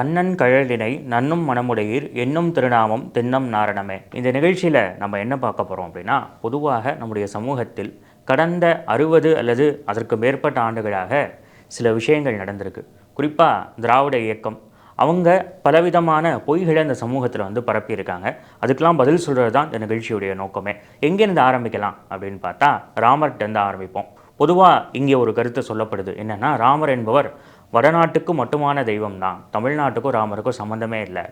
கண்ணன் கழலினை நன்னும் மனமுடையீர் என்னும் திருநாமம் தின்னம் நாரணமே. இந்த நிகழ்ச்சியில் நம்ம என்ன பார்க்க போகிறோம் அப்படின்னா பொதுவாக நம்முடைய சமூகத்தில் கடந்த அறுபது அல்லது அதற்கு மேற்பட்ட ஆண்டுகளாக சில விஷயங்கள் நடந்திருக்கு. குறிப்பாக திராவிட இயக்கம். அவங்க பலவிதமான பொய்களை அந்த சமூகத்தில் வந்து பரப்பியிருக்காங்க. அதுக்கெலாம் பதில் சொல்கிறது தான் இந்த நிகழ்ச்சியுடைய நோக்கமே. எங்கேருந்து ஆரம்பிக்கலாம் அப்படின்னு பார்த்தா ராமர்கிட்டருந்து ஆரம்பிப்போம். பொதுவாக இங்கே ஒரு கருத்து சொல்லப்படுது. என்னென்னா ராமர் என்பவர் வடநாட்டுக்கு மட்டுமான தெய்வம் தான் தமிழ்நாட்டுக்கும் ராமருக்கும் சம்மந்தமே இல்லை.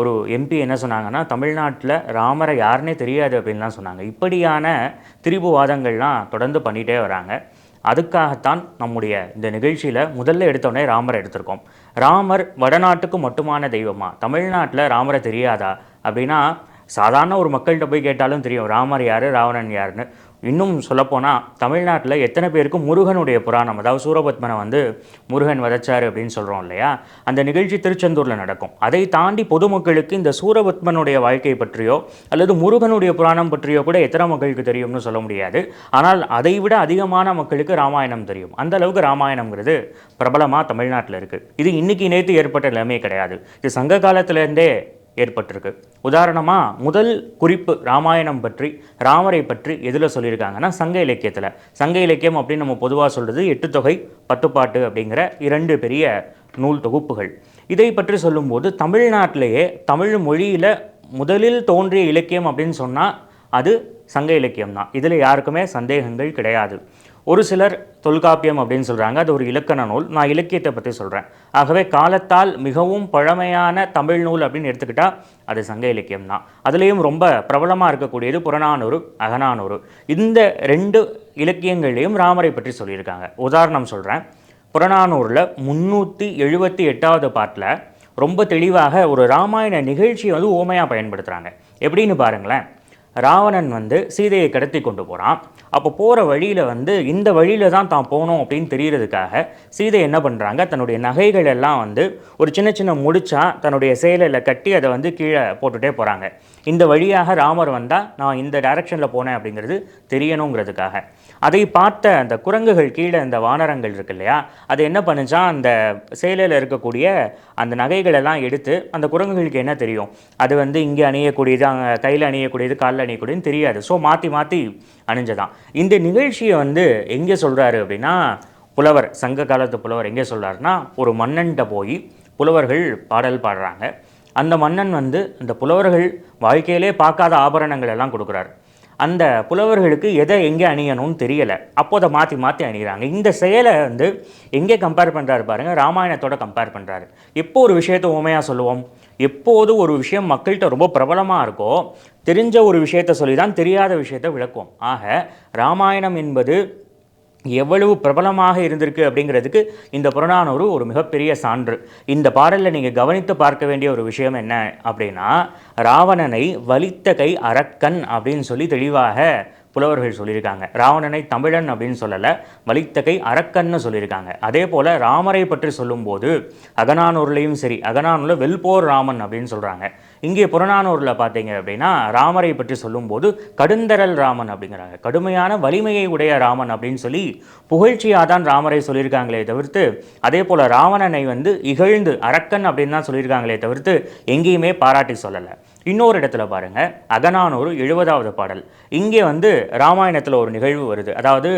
ஒரு எம்பி என்ன சொன்னாங்கன்னா தமிழ்நாட்டில் ராமரை யாருன்னே தெரியாது அப்படின்லாம் சொன்னாங்க. இப்படியான திரிபுவாதங்கள்லாம் தொடர்ந்து பண்ணிகிட்டே வராங்க. அதுக்காகத்தான் நம்முடைய இந்த நிகழ்ச்சியில் முதல்ல எடுத்தோடனே ராமரை எடுத்திருக்கோம். ராமர் வடநாட்டுக்கு மட்டுமான தெய்வமா? தமிழ்நாட்டில் ராமரை தெரியாதா? அப்படின்னா சாதாரண ஒரு மக்கள்கிட்ட போய் கேட்டாலும் தெரியும் ராமர் யார் ராவணன் யாருன்னு. இன்னும் சொல்லப்போனால் தமிழ்நாட்டில் எத்தனை பேருக்கு முருகனுடைய புராணம் அதாவது சூரபத்மனை வந்து முருகன் வதச்சார் அப்படின்னு சொல்கிறோம் இல்லையா? அந்த நிகழ்ச்சி திருச்செந்தூரில் நடக்கும். அதை தாண்டி பொதுமக்களுக்கு இந்த சூரபத்மனுடைய வாழ்க்கை பற்றியோ அல்லது முருகனுடைய புராணம் பற்றியோ கூட எத்தனை மக்களுக்கு தெரியும்னு சொல்ல முடியாது. ஆனால் அதை விட அதிகமான மக்களுக்கு ராமாயணம் தெரியும். அந்த அளவுக்கு ராமாயணம்ங்கிறது பிரபலமாக தமிழ்நாட்டில் இருக்குது இது இன்னைக்கு நேற்று ஏற்பட்ட நிலைமை கிடையாது. இது சங்க காலத்திலேருந்தே ஏற்பட்டிருக்கு. உதாரணமாக முதல் குறிப்பு ராமாயணம் பற்றி ராமரை பற்றி எதில் சொல்லியிருக்காங்கன்னா சங்க இலக்கியத்தில். சங்க இலக்கியம் அப்படின்னு நம்ம பொதுவாக சொல்கிறது எட்டு தொகை பத்துப்பாட்டு அப்படிங்கிற இரண்டு பெரிய நூல் தொகுப்புகள். இதை பற்றி சொல்லும்போது தமிழ்நாட்டிலேயே தமிழ் மொழியில் முதலில் தோன்றிய இலக்கியம் அப்படின்னு சொன்னால் அது சங்க இலக்கியம் தான் இதில் யாருக்குமே சந்தேகங்கள் கிடையாது. ஒரு சிலர் தொல்காப்பியம் அப்படின்னு சொல்கிறாங்க அது ஒரு இலக்கண நூல். நான் இலக்கியத்தை பற்றி சொல்கிறேன் ஆகவே காலத்தால் மிகவும் பழமையான தமிழ் நூல் அப்படின்னு எடுத்துக்கிட்டால் அது சங்க இலக்கியம் தான். அதுலேயும் ரொம்ப பிரபலமாக இருக்கக்கூடியது புறநானூறு அகநானூறு. இந்த ரெண்டு இலக்கியங்கள்லேயும் ராமரை பற்றி சொல்லியிருக்காங்க. உதாரணம் சொல்கிறேன் புறநானூரில் முந்நூற்றி எழுபத்தி எட்டாவது பாட்டில் ரொம்ப தெளிவாக ஒரு ராமாயண நிகழ்ச்சியை வந்து ஓமையாக பயன்படுத்துகிறாங்க எப்படின்னு பாருங்களேன். ராவணன் வந்து சீதையை கடத்தி கொண்டு போகிறான் அப்போ போகிற வழியில் வந்து இந்த வழியில் தான் தான் போகணும் அப்படின்னு தெரியறதுக்காக சீதை என்ன பண்ணுறாங்க தன்னுடைய நகைகள் எல்லாம் வந்து ஒரு சின்ன சின்ன முடிச்சா தன்னுடைய செயலில் கட்டி அதை வந்து கீழே போட்டுகிட்டே போகிறாங்க இந்த வழியாக ராமர் வந்தால் நான் இந்த டைரக்ஷனில் போனேன் அப்படிங்கிறது தெரியணுங்கிறதுக்காக. அதை பார்த்த அந்த குரங்குகள் கீழே அந்த வானரங்கள் இருக்கு இல்லையா? அது என்ன பண்ணுச்சா அந்த சேலையில் இருக்கக்கூடிய அந்த நகைகள் எல்லாம் எடுத்து அந்த குரங்குகளுக்கு என்ன தெரியும்? அது வந்து இங்கே அணியக்கூடியது அங்கே கையில் அணியக்கூடியது காலில் அணியக்கூடியதுன்னு தெரியாது. ஸோ மாற்றி மாற்றி அணிஞ்சதான். இந்த நிகழ்ச்சியை வந்து எங்கே சொல்கிறாரு அப்படின்னா புலவர் சங்க காலத்து புலவர் எங்கே சொல்கிறாருன்னா ஒரு மன்னன்கிட்ட போய் புலவர்கள் பாடல் பாடுறாங்க. அந்த மன்னன் வந்து அந்த புலவர்கள் வாழ்க்கையிலே பார்க்காத ஆபரணங்கள் எல்லாம் கொடுக்குறாரு. அந்த புலவர்களுக்கு எதை எங்கே அணியணும்னு தெரியலை. அப்போ அதை மாற்றி மாற்றி அணிகிறாங்க. இந்த செயலை வந்து எங்கே கம்பேர் பண்ணுறாரு பாருங்கள் ராமாயணத்தோட கம்பேர் பண்ணுறாரு எப்போ ஒரு விஷயத்தை உண்மையாக சொல்லுவோம்? எப்போது ஒரு விஷயம் மக்கள்கிட்ட ரொம்ப பிரபலமாக இருக்கோ தெரிஞ்ச ஒரு விஷயத்தை சொல்லி தான் தெரியாத விஷயத்தை விளக்குவோம். ஆக ராமாயணம் என்பது எவ்வளவு பிரபலமாக இருந்திருக்கு அப்படிங்கிறதுக்கு இந்த புறநானூறு ஒரு மிகப்பெரிய சான்று. இந்த பாடலில் நீங்கள் கவனித்து பார்க்க வேண்டிய ஒரு விஷயம் என்ன அப்படின்னா ராவணனை வலித்த கை அரக்கன் அப்படின்னு சொல்லி தெளிவாக புலவர்கள் சொல்லியிருக்காங்க. ராவணனை தமிழன் அப்படின்னு சொல்லலை வலித்தகை அரக்கன்னு சொல்லியிருக்காங்க. அதே போல் ராமரை பற்றி சொல்லும்போது அகனானூர்லேயும் சரி அகனானூரில் வெல்போர் ராமன் அப்படின்னு சொல்கிறாங்க இங்கே புறநானூரில் பார்த்தீங்க அப்படின்னா ராமரை பற்றி சொல்லும்போது கடுந்தரல் ராமன் அப்படிங்கிறாங்க. கடுமையான வலிமையை உடைய ராமன் அப்படின்னு சொல்லி புகழ்ச்சியாக தான் ராமரை சொல்லியிருக்காங்களே தவிர்த்து அதே போல் ராவணனை வந்து இகழ்ந்து அரக்கன் அப்படின்னு தான் சொல்லியிருக்காங்களே தவிர்த்து எங்கேயுமே பாராட்டி சொல்லலை. இன்னொரு இடத்துல பாருங்க அகநானூறு எழுபதாவது பாடல். இங்கே வந்து ராமாயணத்தில் ஒரு நிகழ்வு வருது. அதாவது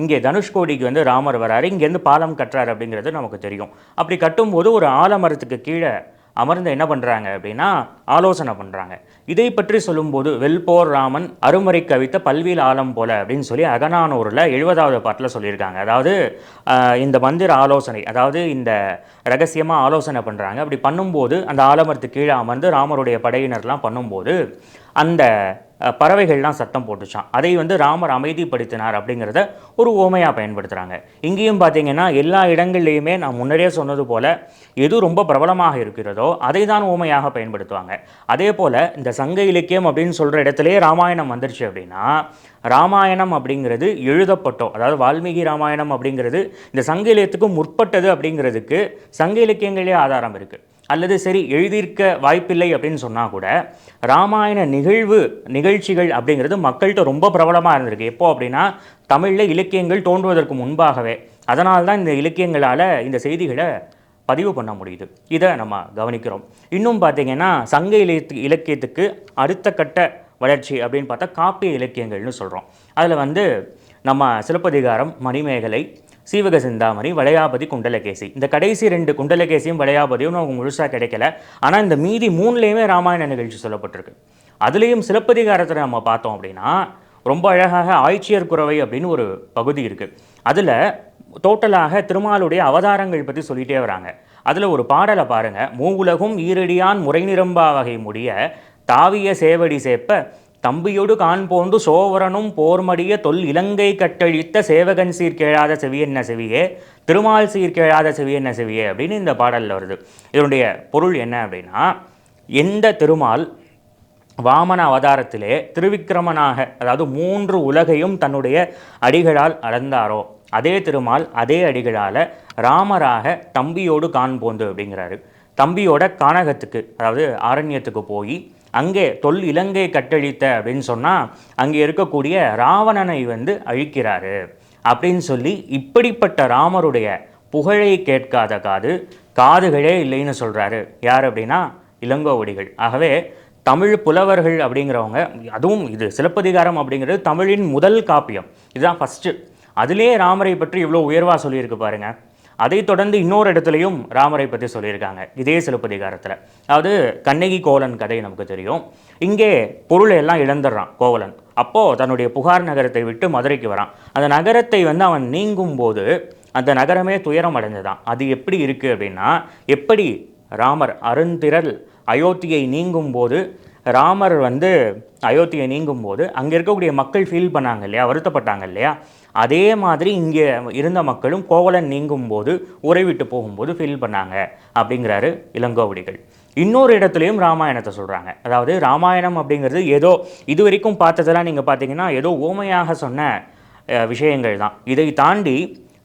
இங்கே தனுஷ்கோடிக்கு வந்து ராமர் வராரு இங்கேருந்து பாலம் கட்டுறாரு அப்படிங்கிறது நமக்கு தெரியும். அப்படி கட்டும்போது ஒரு ஆலமரத்துக்கு கீழே அமர்ந்து என்ன பண்ணுறாங்க அப்படின்னா ஆலோசனை பண்ணுறாங்க இதை பற்றி சொல்லும்போது வெல்போர் ராமன் அருமறை கவித்த பல்வியல் ஆலம் போல அப்படின்னு சொல்லி அகனானூரில் எழுபதாவது பாட்டில் சொல்லியிருக்காங்க. அதாவது இந்த மந்திர ஆலோசனை அதாவது இந்த ரகசியமாக ஆலோசனை பண்ணுறாங்க அப்படி பண்ணும்போது அந்த ஆலமரத்துக்கு கீழே அமர்ந்து ராமருடைய படையினர்லாம் பண்ணும்போது அந்த பறவைகள்லாம் சத்தம் போட்டுச்சான் அதை வந்து ராமர் அமைதிப்படுத்தினார் அப்படிங்கிறத ஒரு ஓமையாக பயன்படுத்துகிறாங்க இங்கேயும் பார்த்தீங்கன்னா எல்லா இடங்கள்லையுமே நான் முன்னரே சொன்னது போல் எது ரொம்ப பிரபலமாக இருக்கிறதோ அதை தான் ஓமையாக பயன்படுத்துவாங்க. அதே போல் இந்த சங்க இலக்கியம் அப்படின்னு சொல்கிற இடத்துலையே ராமாயணம் வந்துருச்சு அப்படின்னா ராமாயணம் அப்படிங்கிறது எழுதப்பட்டோ அதாவது வால்மீகி ராமாயணம் அப்படிங்கிறது இந்த சங்க இலக்கியத்துக்கு முற்பட்டது அப்படிங்கிறதுக்கு சங்க இலக்கியங்களே ஆதாரம் இருக்குது அல்லது சரி எழுதியிருக்க வாய்ப்பில்லை அப்படின்னு சொன்னால் கூட ராமாயண நிகழ்வு நிகழ்ச்சிகள் அப்படிங்கிறது மக்கள்கிட்ட ரொம்ப பிரபலமாக இருந்திருக்கு. எப்போ அப்படின்னா தமிழில் இலக்கியங்கள் தோன்றுவதற்கு முன்பாகவே. அதனால் தான் இந்த இலக்கியங்களால் இந்த செய்திகளை பதிவு பண்ண முடியுது. இதை நம்ம கவனிக்கிறோம். இன்னும் பார்த்தீங்கன்னா சங்க இலக்கிய இலக்கியத்துக்கு அடுத்த கட்ட வளர்ச்சி அப்படின்னு பார்த்தா காப்பிய இலக்கியங்கள்னு சொல்கிறோம் அதில் வந்து நம்ம சிலப்பதிகாரம் மணிமேகலை சீவக சிந்தாமணி வளையாபதி குண்டலகேசி. இந்த கடைசி ரெண்டு குண்டலகேசியும் வளையாபதியும் நமக்கு முழுசாக கிடைக்கல. ஆனால் இந்த மீதி மூணுலேயுமே ராமாயண நிகழ்ச்சி சொல்லப்பட்டிருக்கு. அதுலேயும் சிலப்பதிகாரத்தில் நம்ம பார்த்தோம் அப்படின்னா ரொம்ப அழகாக ஆய்ச்சியர் குறவை அப்படின்னு ஒரு பகுதி இருக்குது அதில் டோட்டலாக திருமாலுடைய அவதாரங்கள் பற்றி சொல்லிட்டே வராங்க. அதில் ஒரு பாடலை பாருங்கள் மூவுலகும் ஈரடியான் முறை நிரம்பா வகை முடிய தாவிய சேவடி சேப்ப தம்பியொடு கான் சோவரனும் போர்மடிய தொல் இலங்கை கட்டழித்த சேவகன் சீர்கேழாத என்ன செவியே? திருமால் சீர்கேழாத என்ன செவியே? அப்படின்னு இந்த பாடலில் வருது. இதனுடைய பொருள் என்ன அப்படின்னா எந்த திருமால் வாமன அவதாரத்திலே திருவிக்கிரமனாக அதாவது மூன்று உலகையும் தன்னுடைய அடிகளால் அளந்தாரோ அதே திருமால் அதே அடிகளால் ராமராக தம்பியோடு காண்போந்து அப்படிங்கிறாரு. தம்பியோட கானகத்துக்கு அதாவது ஆரண்யத்துக்கு போய் அங்கே தொல் இலங்கை கட்டழித்த அப்படின்னு சொன்னால் அங்கே இருக்கக்கூடிய ராவணனை வந்து அழிக்கிறாரு அப்படின்னு சொல்லி இப்படிப்பட்ட ராமருடைய புகழை கேட்காத காது காதுகளே இல்லைன்னு சொல்கிறாரு யார் அப்படின்னா? இளங்கோவடிகள். ஆகவே தமிழ் புலவர்கள் அப்படிங்கிறவங்க அதுவும் இது சிலப்பதிகாரம் அப்படிங்கிறது தமிழின் முதல் காப்பியம். இதுதான் ஃபஸ்ட்டு அதிலே ராமரை பற்றி இவ்வளோ உயர்வாக சொல்லியிருக்கு பாருங்கள் அதை தொடர்ந்து இன்னொரு இடத்துலையும் ராமரை பற்றி சொல்லியிருக்காங்க. இதே சிலப்பதிகாரத்தில். அதாவது கண்ணகி கோவலன் கதை நமக்கு தெரியும். இங்கே பொருளை எல்லாம் இழந்துடுறான் கோவலன். அப்போது தன்னுடைய புகார் நகரத்தை விட்டு மதுரைக்கு வரான். அந்த நகரத்தை வந்து அவன் நீங்கும் போது அந்த நகரமே துயரம் அடைஞ்சதான். அது எப்படி இருக்குது அப்படின்னா எப்படி ராமர் அருந்திரல் அயோத்தியை நீங்கும் போது ராமர் வந்து அயோத்தியை நீங்கும் போது அங்கே இருக்கக்கூடிய மக்கள் ஃபீல் பண்ணாங்க இல்லையா? வருத்தப்பட்டாங்க இல்லையா? அதே மாதிரி இங்கே இருந்த மக்களும் கோவலன் நீங்கும் போது உரை விட்டு போகும்போது ஃபீல் பண்ணாங்க அப்படிங்கிறாரு இளங்கோவடிகள். இன்னொரு இடத்துலையும் ராமாயணத்தை சொல்கிறாங்க அதாவது ராமாயணம் அப்படிங்கிறது ஏதோ இது வரைக்கும் பார்த்ததெல்லாம் நீங்கள் பார்த்தீங்கன்னா ஏதோ ஓமையாக சொன்ன விஷயங்கள் தான். இதை தாண்டி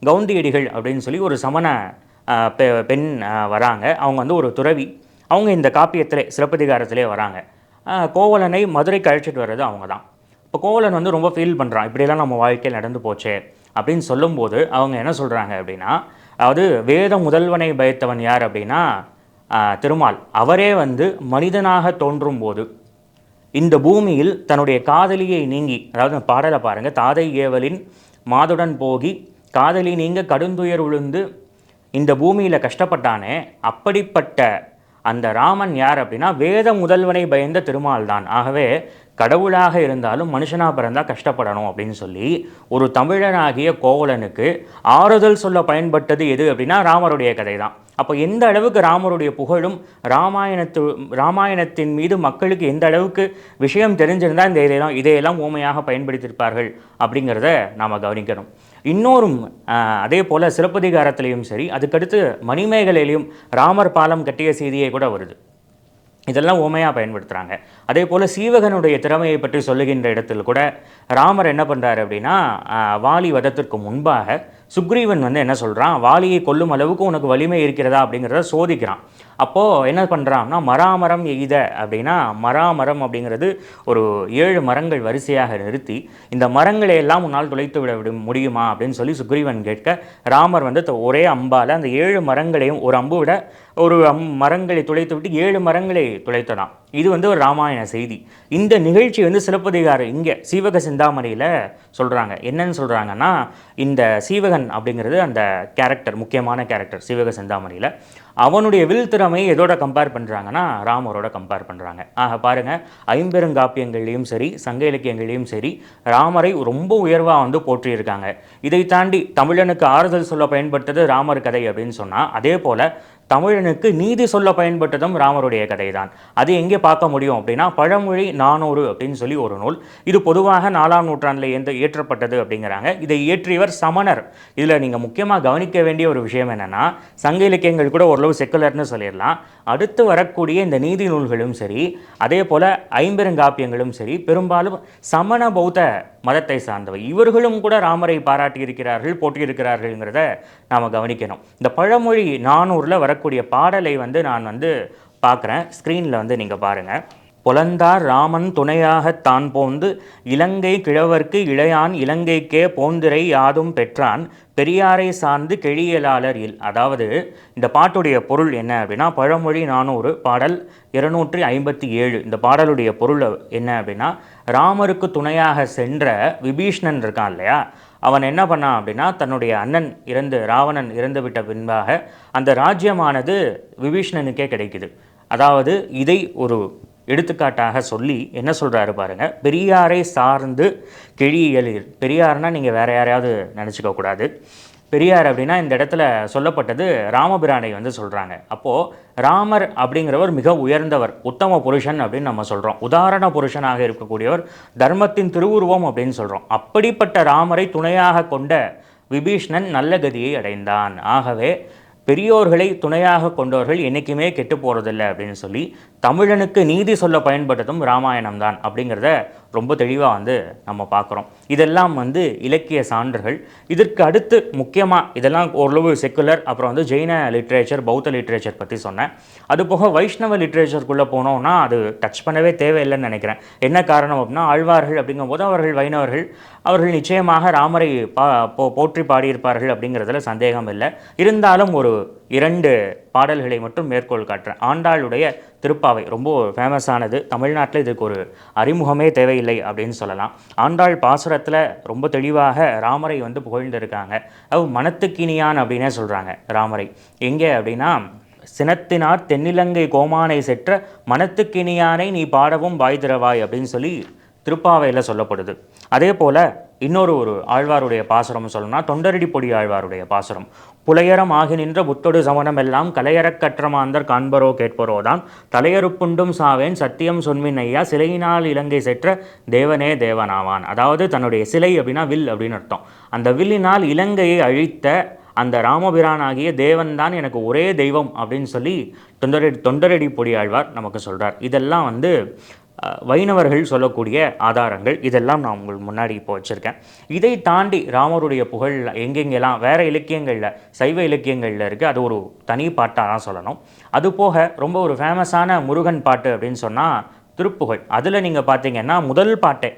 கவுந்தியடிகள் அப்படின்னு சொல்லி ஒரு சமண பெ- பெண் வராங்க. அவங்க வந்து ஒரு துறவி. அவங்க இந்த காப்பியத்திலே சிலப்பதிகாரத்திலே வராங்க. கோவலனை மதுரைக்கு அழைச்சிட்டு வர்றது அவங்க தான். இப்போ கோவலன் வந்து ரொம்ப ஃபீல் பண்ணுறான் இப்படியெல்லாம் நம்ம வாழ்க்கையில் நடந்து போச்சே அப்படின்னு சொல்லும்போது அவங்க என்ன சொல்கிறாங்க அப்படின்னா அதாவது வேத முதல்வனை பயத்தவன் யார் அப்படின்னா திருமால். அவரே வந்து மனிதனாக தோன்றும் போது இந்த பூமியில் தன்னுடைய காதலியை நீங்கி அதாவது பாடலை பாருங்கள் தாதை ஏவலின் மாதுடன் போகி காதலி நீங்க கடுந்துயர் விழுந்து இந்த பூமியில் கஷ்டப்பட்டானே அப்படிப்பட்ட அந்த ராமன் யார் அப்படின்னா வேத முதல்வனை பயந்த திருமால் தான் ஆகவே கடவுளாக இருந்தாலும் மனுஷனாக பிறந்தால் கஷ்டப்படணும் அப்படின்னு சொல்லி ஒரு தமிழனாகிய கோவலனுக்கு ஆறுதல் சொல்ல பயன்பட்டது எது அப்படின்னா ராமருடைய கதை தான் அப்போ எந்த அளவுக்கு ராமருடைய புகழும் ராமாயணத்து ராமாயணத்தின் மீது மக்களுக்கு எந்த அளவுக்கு விஷயம் தெரிஞ்சிருந்தால் இந்த இதையெல்லாம் இதையெல்லாம் ஊமையாக பயன்படுத்தியிருப்பார்கள் அப்படிங்கிறத நாம் கவனிக்கணும். இன்னொரும் அதே போல் சிலப்பதிகாரத்திலையும் சரி அதுக்கடுத்து மணிமேகலையிலையும் ராமர் பாலம் கட்டிய செய்தியே கூட வருது. இதெல்லாம் ஓமையாக பயன்படுத்துகிறாங்க அதே போல் சீவகனுடைய திறமையை பற்றி சொல்லுகின்ற இடத்தில் கூட ராமர் என்ன பண்ணுறாரு அப்படின்னா வாலி வதத்திற்கு முன்பாக சுக்ரீவன் வந்து என்ன சொல்கிறான் வாலியை கொல்லும் அளவுக்கு உனக்கு வலிமை இருக்கிறதா அப்படிங்கிறத சோதிக்கிறான். அப்போது என்ன பண்ணுறான்னா மராமரம் எய்த அப்படின்னா மராமரம் அப்படிங்கிறது ஒரு ஏழு மரங்கள் வரிசையாக நிறுத்தி இந்த மரங்களை எல்லாம் உன்னால் துளைத்து விட விட முடியுமா அப்படின்னு சொல்லி சுக்ரீவன் கேட்க ராமர் வந்து ஒரே அம்பால் அந்த ஏழு மரங்களையும் ஒரு அம்பு விட ஒரு மரங்களை துளைத்து விட்டு ஏழு மரங்களை துளைத்ததாம். இது வந்து ஒரு ராமாயண செய்தி. இந்த நிகழ்ச்சி வந்து சிலப்பதிகாரம் இங்கே சீவக சிந்தாமணியில் சொல்கிறாங்க என்னன்னு சொல்கிறாங்கன்னா இந்த சீவகன் அப்படிங்கிறது அந்த கேரக்டர் முக்கியமான கேரக்டர் சீவக சிந்தாமணியில். அவனுடைய வில் திறமையை எதோட கம்பேர் பண்ணுறாங்கன்னா ராமரோட கம்பேர் பண்ணுறாங்க ஆக பாருங்கள் ஐம்பெருங்காப்பியங்கள்லையும் சரி சங்க இலக்கியங்கள்லையும் சரி ராமரை ரொம்ப உயர்வாக வந்து போற்றியிருக்காங்க. இதை தாண்டி தமிழனுக்கு ஆறுதல் சொல்ல பயன்பட்டது ராமர் கதை அப்படின்னு சொன்னால் அதே போல் தமிழனுக்கு நீதி சொல்ல பயன்பட்டதும் ராமருடைய கதை தான் அது எங்கே பார்க்க முடியும் அப்படின்னா பழமொழி நானூறு அப்படின்னு சொல்லி ஒரு நூல். இது பொதுவாக நாலாம் நூற்றாண்டில் எந்த இயற்றப்பட்டது அப்படிங்கிறாங்க. இதை இயற்றியவர் சமணர். இதில் நீங்கள் முக்கியமாக கவனிக்க வேண்டிய ஒரு விஷயம் என்னென்னா சங்க இலக்கியங்கள் கூட ஓரளவு செக்குலர்னு சொல்லிடலாம். அடுத்து வரக்கூடிய இந்த நீதி நூல்களும் சரி அதே போல் ஐம்பெருங்காப்பியங்களும் சரி பெரும்பாலும் சமண பௌத்த மதத்தை சார்ந்தவை. இவர்களும் கூட ராமரை பாராட்டியிருக்கிறார்கள் போட்டியிருக்கிறார்கள்ங்கிறத நாம் கவனிக்கணும். இந்த பழமொழி நானூறில் வரக்கூடிய பாடலை வந்து நான் வந்து பார்க்குறேன். ஸ்க்ரீனில் வந்து நீங்கள் பாருங்கள் பொலந்தார் ராமன் துணையாகத் தான் போந்து இலங்கை கிழவர்க்கு இளையான் இலங்கைக்கே போந்திரை யாதும் பெற்றான் பெரியாரை சார்ந்து கெழியலாளர் இல். அதாவது இந்த பாட்டுடைய பொருள் என்ன அப்படின்னா பழமொழி நானூறு பாடல் இருநூற்றி ஐம்பத்தி ஏழு. இந்த பாடலுடைய பொருள் என்ன அப்படின்னா ராமருக்கு துணையாக சென்ற விபீஷ்ணன் இருக்கான் இல்லையா? அவன் என்ன பண்ணான் அப்படின்னா தன்னுடைய அண்ணன் இறந்து ராவணன் இறந்துவிட்ட பின்பாக அந்த ராஜ்யமானது விபீஷ்ணனுக்கே கிடைக்குது. அதாவது இதை ஒரு எடுத்துக்காட்டாக சொல்லி என்ன சொல்கிறாரு பாருங்க பெரியாரை சார்ந்து கிழியலில் பெரியார்னா நீங்கள் வேற யாரையாவது நினச்சிக்க கூடாது. பெரியார் அப்படின்னா இந்த இடத்துல சொல்லப்பட்டது ராமபிரானை வந்து சொல்கிறாங்க அப்போது ராமர் அப்படிங்கிறவர் மிக உயர்ந்தவர் உத்தம புருஷன் அப்படின்னு நம்ம சொல்கிறோம் உதாரண புருஷனாக இருக்கக்கூடியவர் தர்மத்தின் திருவுருவம் அப்படின்னு சொல்கிறோம் அப்படிப்பட்ட ராமரை துணையாக கொண்ட விபீஷ்ணன் நல்ல கதியை அடைந்தான். ஆகவே பெரியோர்களை துணையாக கொண்டவர்கள் என்றைக்குமே கெட்டு போகிறதில்ல அப்படின்னு சொல்லி தமிழனுக்கு நீதி சொல்ல பயன்பட்டதும் ராமாயணம் தான் அப்படிங்கிறத ரொம்ப தெளிவாக வந்து நம்ம பார்க்குறோம். இதெல்லாம் வந்து இலக்கிய சான்றுகள். இதற்கு அடுத்து முக்கியமாக இதெல்லாம் ஓரளவு செக்குலர் அப்புறம் வந்து ஜெயின லிட்ரேச்சர் பௌத்த லிட்ரேச்சர் பற்றி சொன்னேன். அது போக வைஷ்ணவ லிட்ரேச்சருக்குள்ளே போனோம்னா அது டச் பண்ணவே தேவையில்லைன்னு நினைக்கிறேன். என்ன காரணம் அப்படின்னா ஆழ்வார்கள் அப்படிங்கும்போது அவர்கள் வைணவர்கள். அவர்கள் நிச்சயமாக ராமரை பா போ போற்றி பாடியிருப்பார்கள் அப்படிங்கிறதுல சந்தேகம் இல்லை. இருந்தாலும் ஒரு இரண்டு பாடல்களை மட்டும் மேற்கோள் காட்டுறேன். ஆண்டாளுடைய திருப்பாவை ரொம்ப ஃபேமஸானது தமிழ்நாட்டில் இதுக்கு ஒரு அறிமுகமே தேவையில்லை அப்படின்னு சொல்லலாம். ஆண்டாள் பாசுரத்தில் ரொம்ப தெளிவாக ராமரை வந்து புகழ்ந்திருக்காங்க. அவ் மனத்துக்கினியான் அப்படின்னே சொல்கிறாங்க ராமரை. எங்கே அப்படின்னா சினத்தினார் தென்னிலங்கை கோமானை செற்ற மனத்துக்கினியானை நீ பாடவும் வாய்திரவாய் அப்படின்னு சொல்லி திருப்பாவையில் சொல்லப்படுது. அதே போல் இன்னொரு ஒரு ஆழ்வாருடைய பாசுரம் சொல்லணும்னா தொண்டரடி பொடி ஆழ்வாருடைய பாசுரம். புலையரம் ஆகி நின்ற புத்தொடு சமணம் எல்லாம் கலையறக் கற்றமாந்தர் காண்பரோ கேட்பரோதான் தலையறுப்புண்டும் சாவேன் சத்தியம் சொன்மின் ஐயா சிலையினால் இலங்கை செற்ற தேவனே தேவனாவான். அதாவது தன்னுடைய சிலை அப்படின்னா வில் அப்படின்னு அர்த்தம். அந்த வில்லினால் இலங்கையை அழித்த அந்த ராமபிரானாகிய தேவன்தான் தேவன் தான் எனக்கு ஒரே தெய்வம் அப்படின்னு சொல்லி தொண்டரடி தொண்டரடி பொடியாழ்வார் நமக்கு சொல்கிறார் இதெல்லாம் வந்து வைணவர்கள் சொல்லக்கூடிய ஆதாரங்கள் இதெல்லாம் நான் உங்களுக்கு முன்னாடி இப்போ வச்சுருக்கேன். இதை தாண்டி ராமருடைய புகழ் எங்கெங்கெல்லாம் வேறு இலக்கியங்களில் சைவ இலக்கியங்களில் இருக்குது அது ஒரு தனி பாட்டாக தான் சொல்லணும். அது போக ரொம்ப ஒரு ஃபேமஸான முருகன் பாட்டு அப்படின்னு சொன்னால் திருப்புகழ். அதில் நீங்கள் பார்த்தீங்கன்னா முதல் பாட்டே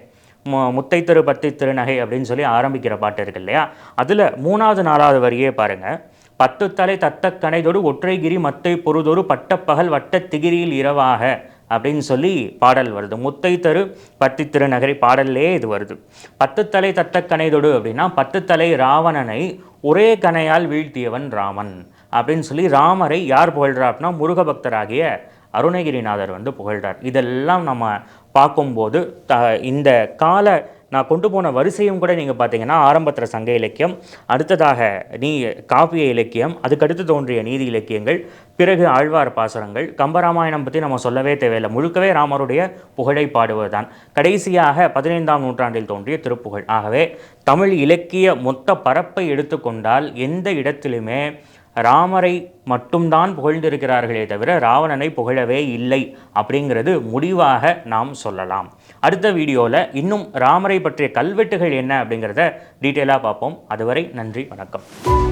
மு முத்தை திரு பத்தி திருநகை அப்படின்னு சொல்லி ஆரம்பிக்கிற பாட்டு இருக்கு இல்லையா? அதில் மூணாவது நாலாவது வரியே பாருங்கள் பத்து தலை தத்த கனைதொடு ஒற்றைகிரி மத்தை பொருதொரு பட்டப்பகல் வட்ட திகிரியில் இரவாக. அப்படின்னு சொல்லி பாடல் வருது. முத்தை தரு பத்தி திருநகரி பாடல்லே இது வருது. பத்து தலை தத்த கனைதொடு அப்படின்னா பத்து தலை ராவணனை ஒரே கனையால் வீழ்த்தியவன் ராமன் அப்படின்னு சொல்லி ராமரை யார் புகழ்றா அப்படின்னா முருக பக்தராகிய அருணகிரிநாதர் வந்து புகழ்கிறார் இதெல்லாம் நம்ம பார்க்கும்போது த இந்த கால நான் கொண்டு போன வரிசையும் கூட நீங்கள் பார்த்தீங்கன்னா ஆரம்பத்தில் சங்க இலக்கியம் அடுத்ததாக நீ காப்பிய இலக்கியம் அதுக்கடுத்து தோன்றிய நீதி இலக்கியங்கள் பிறகு ஆழ்வார் பாசுரங்கள் கம்பராமாயணம் பற்றி நம்ம சொல்லவே தேவையில்லை. முழுக்கவே ராமருடைய புகழை பாடுவதுதான். கடைசியாக பதினைந்தாம் நூற்றாண்டில் தோன்றிய திருப்புகழ். ஆகவே தமிழ் இலக்கிய மொத்த பரப்பை எடுத்துக்கொண்டால் எந்த இடத்திலுமே ராமரை மட்டும்தான் புகழ்ந்திருக்கிறார்களே தவிர ராவணனை புகழவே இல்லை அப்படிங்கிறது முடிவாக நாம் சொல்லலாம். அடுத்த வீடியோவில் இன்னும் ராமரை பற்றிய கல்வெட்டுகள் என்ன அப்படிங்கிறத டீட்டெயிலாக பார்ப்போம். அதுவரை நன்றி வணக்கம்.